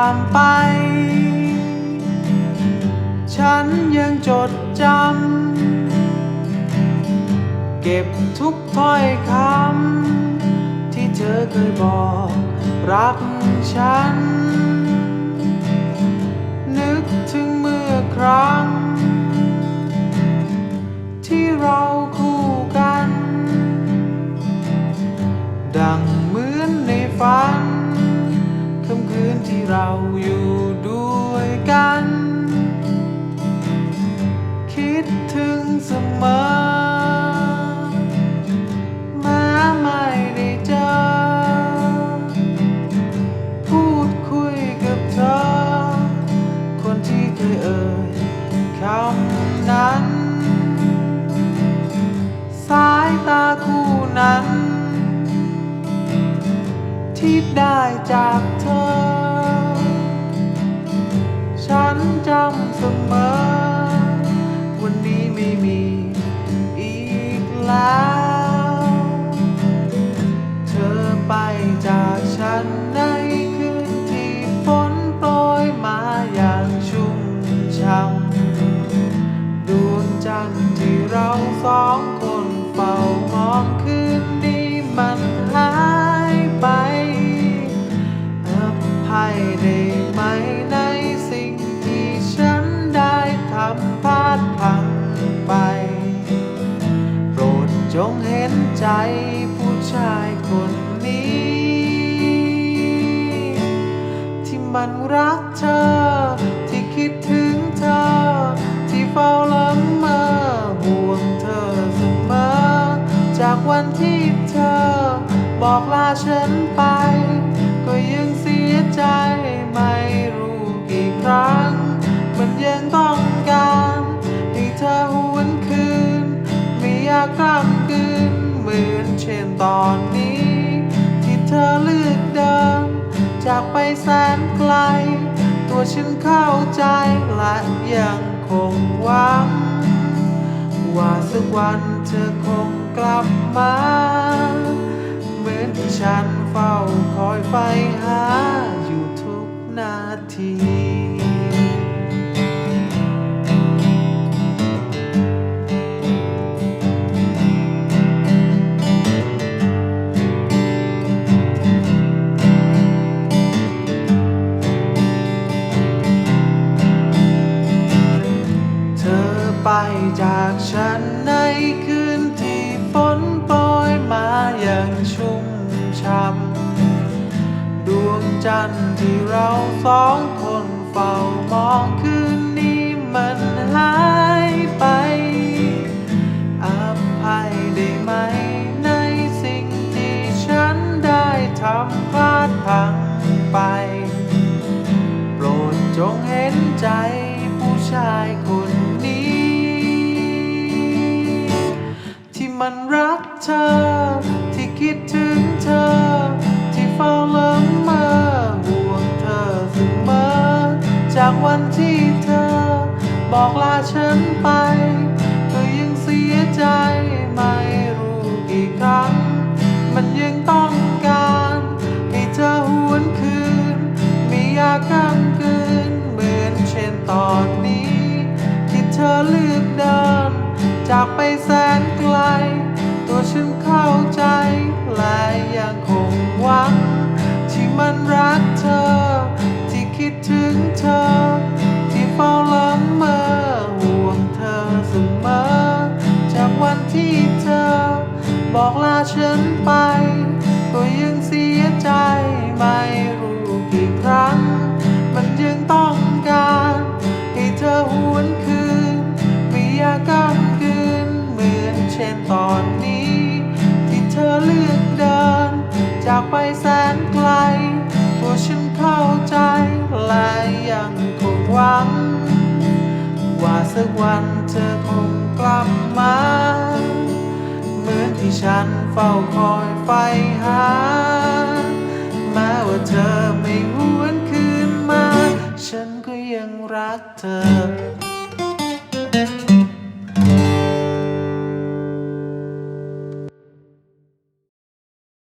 ามไป ฉันยังจดจำ เก็บทุกถ้อยคำ ที่เธอเคยบอกรักฉัน นึกถึงเมื่อครั้ง ที่เราอยู่ด้วยกัน คิดถึงเสมอแม้ไม่ได้เจอ พูดคุยกับเธอ คนที่เคยเอ่ยคำนั้น สายตาคู่นั้นที่ได้จากเธอ ภัยได้ไหมในสิ่งที่ฉันได้ทำพลาดพลังไป โปรดจงเห็นใจผู้ชายคนนี้ ที่มันรักเธอ ที่คิดถึงเธอ ที่เฝ้าละเมอห่วงเธอเสมอ จากวันที่เธอ บอกลาฉันไป แสนไกล ตัวฉันเข้าใจและยังคงหวัง ว่าสักวันเธอคงกลับมา เหมือนที่ฉันเฝ้าคอยไฟหา จากฉันในคืนที่ฝนโปรยมาอย่างชุ่มช่ำดวงจันทร์ที่เราสองคนเฝ้ามองคืนนี้มันหายไปอภัยได้ไหม ในสิ่งที่ฉันได้ทำพลาดพังไป โปรดจงเห็นใจผู้ชายคน อนนี้ ที่เธอเลือกเดิน จากไปแสนไกล ตัวฉันเข้าใจและยังคงหวัง ที่มันรักเธอ ที่คิดถึงเธอ ที่เฝ้าละเมอห่วงเธอเสมอ จากวันที่เธอ บอกลาฉันไป ก็ยังเสียใจไม่ จากไปแสนไกล ตัวฉันเข้าใจ และยังคงหวัง ว่าสักวันเธอคงกลับมา เหมือนที่ฉันเฝ้าคอยไฟหา แม้ว่าเธอไม่หวนคืนมา ฉันก็ยังรักเธอ